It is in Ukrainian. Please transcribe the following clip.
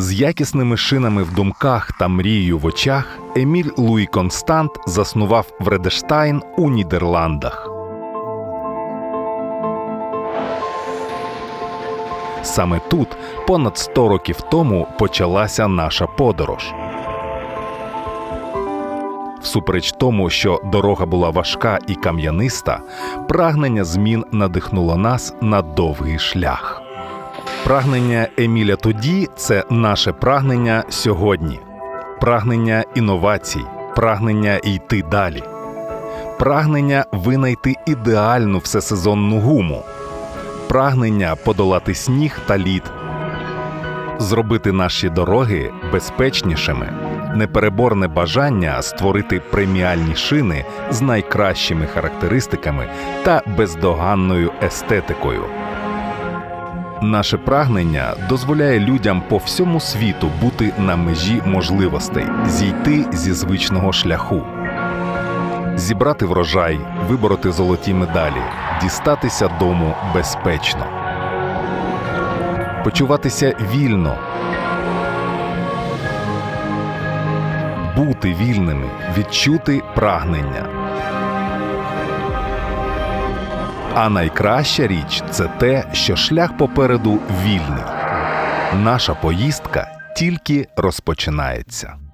З якісними шинами в думках та мрією в очах Еміль Луї Констант заснував Вредештайн у Нідерландах. Саме тут, понад 100 років тому, почалася наша подорож. Всупереч тому, що дорога була важка і кам'яниста, прагнення змін надихнуло нас на довгий шлях. Прагнення Еміля тоді це наше прагнення сьогодні, прагнення інновацій, прагнення йти далі, прагнення винайти ідеальну всесезонну гуму, прагнення подолати сніг та лід, зробити наші дороги безпечнішими, непереборне бажання створити преміальні шини з найкращими характеристиками та бездоганною естетикою. Наше прагнення дозволяє людям по всьому світу бути на межі можливостей, зійти зі звичного шляху, зібрати врожай, вибороти золоті медалі, дістатися дому безпечно, почуватися вільно, бути вільними, відчути прагнення. А найкраща річ це те, що шлях попереду вільний. Наша поїздка тільки розпочинається.